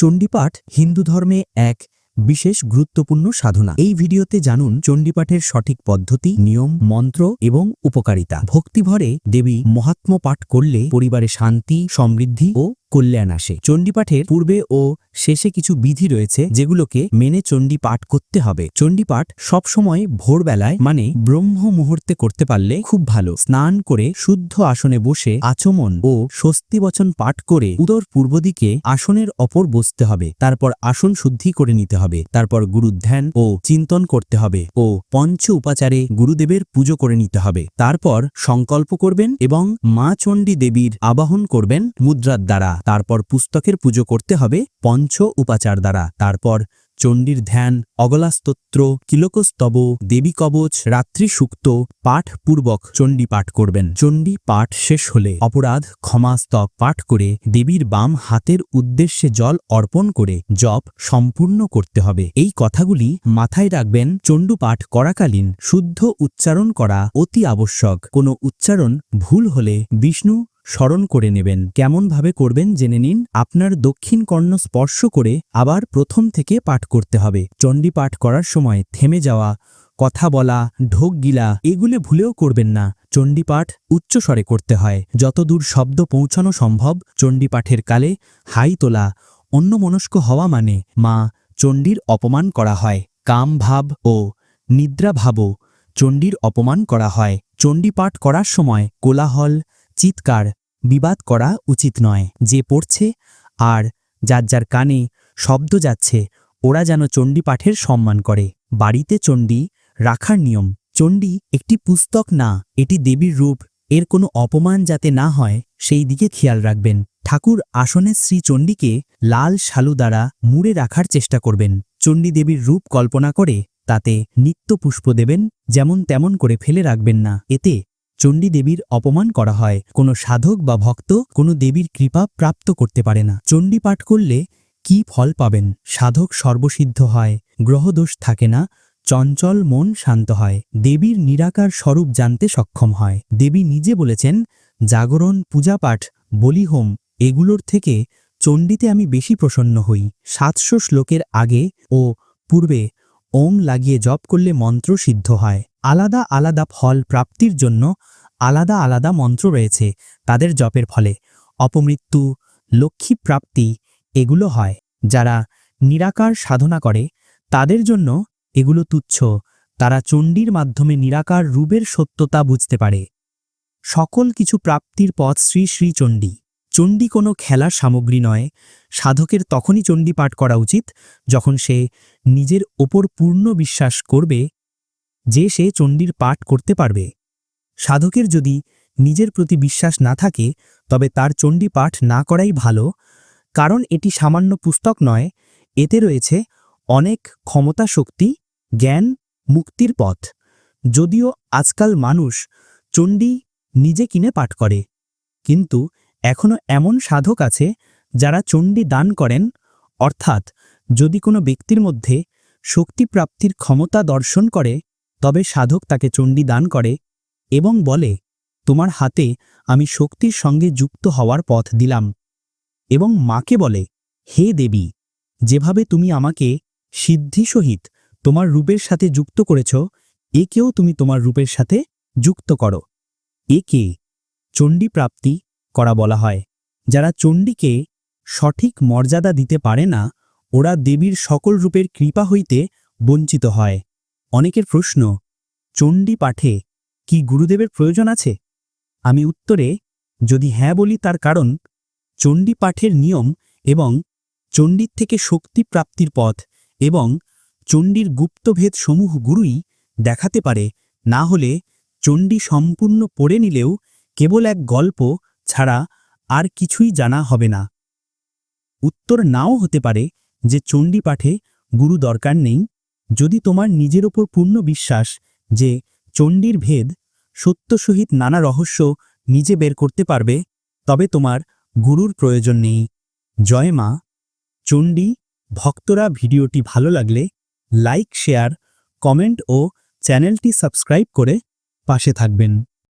চণ্ডীপাঠ হিন্দু ধর্মে এক বিশেষ গুরুত্বপূর্ণ সাধনা। এই ভিডিওতে জানুন চণ্ডীপাঠের সঠিক পদ্ধতি, নিয়ম, মন্ত্র এবং উপকারিতা। ভক্তিভরে দেবী মহাত্ম পাঠ করলে পরিবারে শান্তি, সমৃদ্ধি ও কল্যাণ আসে। চণ্ডীপাঠের পূর্বে ও শেষে কিছু বিধি রয়েছে যেগুলোকে মেনে চণ্ডী পাঠ করতে হবে। চণ্ডীপাঠ সবসময় ভোরবেলায় মানে ব্রহ্ম মুহূর্তে করতে পারলে খুব ভালো। স্নান করে শুদ্ধ আসনে বসে আচমন ও স্বস্তি বচন পাঠ করে উদর পূর্ব দিকে আসনের অপর বসতে হবে। তারপর আসন শুদ্ধি করে নিতে হবে। তারপর গুরুধ্যান ও চিন্তন করতে হবে ও পঞ্চ উপাচারে গুরুদেবের পুজো করে নিতে হবে। তারপর সংকল্প করবেন এবং মা চণ্ডী দেবীর আবাহন করবেন মুদ্রার দ্বারা। তারপর পুস্তকের পুজো করতে হবে পঞ্চ উপাচার দ্বারা। তারপর চণ্ডীর ধ্যান, অগলাস্তোত্র কিলকস্তব দেবী কবচ, রাত্রি সুক্ত, পাঠ পূর্বক চণ্ডী পাঠ করবেন। চণ্ডী পাঠ শেষ হলে অপরাধ, ক্ষমাস্তক পাঠ করে দেবীর বাম হাতের উদ্দেশ্যে জল অর্পণ করে জপ সম্পূর্ণ করতে হবে। এই কথাগুলি মাথায় রাখবেন, চণ্ডু পাঠ করাকালীন শুদ্ধ উচ্চারণ করা অতি আবশ্যক। কোনো উচ্চারণ ভুল হলে বিষ্ণু স্মরণ করে নেবেন। কেমনভাবে করবেন জেনে নিন। আপনার দক্ষিণ কর্ণ স্পর্শ করে আবার প্রথম থেকে পাঠ করতে হবে। চণ্ডী পাঠ করার সময় থেমে যাওয়া, কথা বলা, ঢোক গিলা, এগুলো ভুলেও করবেন না। চণ্ডীপাঠ উচ্চস্বরে করতে হয়। যতদূর শব্দ পৌঁছানো সম্ভব চণ্ডীপাঠের কালে হাই তোলা, অন্যমনস্ক হওয়া মানে মা চণ্ডীর অপমান করা হয়। কাম ভাব ও নিদ্রাভাবও চণ্ডীর অপমান করা হয়। চণ্ডীপাঠ করার সময় কোলাহল, চিৎকার বিবাদ করা উচিত নয়। যে পড়ছে আর যার যার কানে শব্দ যাচ্ছে, ওরা যেন চণ্ডী পাঠের সম্মান করে। বাড়িতে চণ্ডী রাখার নিয়ম। চণ্ডী একটি পুস্তক না, এটি দেবীর রূপ। এর কোনো অপমান যাতে না হয়, সেই দিকে খেয়াল রাখবেন। ঠাকুর আসনে শ্রী চণ্ডীকে লাল শালু দ্বারা মুড়ে রাখার চেষ্টা করবেন। চণ্ডী দেবীর রূপ কল্পনা করে তাতে নিত্য পুষ্প দেবেন, যেমন তেমন করে ফেলে রাখবেন না। এতে চণ্ডী দেবীর অপমান করা হয়। কোনো সাধক বা ভক্ত কোনো দেবীর কৃপা প্রাপ্ত করতে পারে না। চণ্ডী পাঠ করলে কি ফল পাবেন? সাধক সর্বসিদ্ধ হয়, গ্রহদোষ থাকে না, চঞ্চল মন শান্ত হয়। দেবীর নিরাকার স্বরূপ জানতে সক্ষম হয়। দেবী নিজে বলেছেন, জাগরণ, পূজাপাঠ, বলিহোম, এগুলোর থেকে চণ্ডীতে আমি বেশি প্রসন্ন হই। সাতশো শ্লোকের আগে ও পূর্বে ওং লাগিয়ে জপ করলে মন্ত্র সিদ্ধ হয়। আলাদা আলাদা ফল প্রাপ্তির জন্য আলাদা আলাদা মন্ত্র রয়েছে, তাদের জপের ফলে। অপমৃত্যু, লক্ষ্মী প্রাপ্তি, এগুলো হয়। যারা নিরাকার সাধনা করে, তাদের জন্য এগুলো তুচ্ছ। তারা চণ্ডীর মাধ্যমে নিরাকার রূপের সত্যতা বুঝতে পারে। সকল কিছু প্রাপ্তির পথ শ্রী শ্রী চণ্ডী। চণ্ডী কোনো খেলার সামগ্রী নয়, সাধকের তখনই চণ্ডী পাঠ করা উচিত, যখন সে নিজের ওপর পূর্ণ বিশ্বাস করবে যে সে চণ্ডীর পাঠ করতে পারবে। সাধকের যদি নিজের প্রতি বিশ্বাস না থাকে, তবে তার চণ্ডী পাঠ না করাই ভালো, কারণ এটি সামান্য পুস্তক নয়, এতে রয়েছে অনেক ক্ষমতা শক্তি, জ্ঞান, মুক্তির পথ। যদিও আজকাল মানুষ চণ্ডী নিজে কিনে পাঠ করে, কিন্তু এখনও এমন সাধক আছে যারা চণ্ডী দান করেন, অর্থাৎ যদি কোনো ব্যক্তির মধ্যে শক্তি প্রাপ্তির ক্ষমতা দর্শন করে, তবে সাধক তাকে চণ্ডী দান করে এবং বলে, তোমার হাতে আমি শক্তির সঙ্গে যুক্ত হওয়ার পথ দিলাম। এবং মাকে বলে, হে দেবী, যেভাবে তুমি আমাকে সিদ্ধি সহিত তোমার রূপের সাথে যুক্ত করেছ, একেও তুমি তোমার রূপের সাথে যুক্ত করো। একে চণ্ডী প্রাপ্তি করা বলা হয়। যারা চণ্ডীকে সঠিক মর্যাদা দিতে পারে না, ওরা দেবীর সকল রূপের কৃপা হইতে বঞ্চিত হয়। অনেকের প্রশ্ন, চণ্ডী পাঠে কি গুরুদেবের প্রয়োজন আছে? আমি উত্তরে, যদি হ্যাঁ বলি তার কারণ, চণ্ডী পাঠের নিয়ম এবং চণ্ডীর থেকে শক্তি প্রাপ্তির পথ এবং চণ্ডীর গুপ্তভেদ সমূহ গুরুই দেখাতে পারে, না হলে চণ্ডী সম্পূর্ণ পড়ে নিলেও কেবল এক গল্প ছাড়া আর কিছুই জানা হবে না। উত্তর নাও হতে পারে যে চণ্ডী পাঠে গুরু দরকার নেই। যদি তোমার নিজের ওপর পূর্ণ বিশ্বাস যে চণ্ডীর ভেদ সত্য সহিত নানা রহস্য নিজে বের করতে পারবে, তবে তোমার গুরুর প্রয়োজন নেই। জয় মা। চণ্ডী, ভক্তরা ভিডিওটি ভালো লাগলে লাইক, শেয়ার, কমেন্ট ও চ্যানেলটি সাবস্ক্রাইব করে পাশে থাকবেন।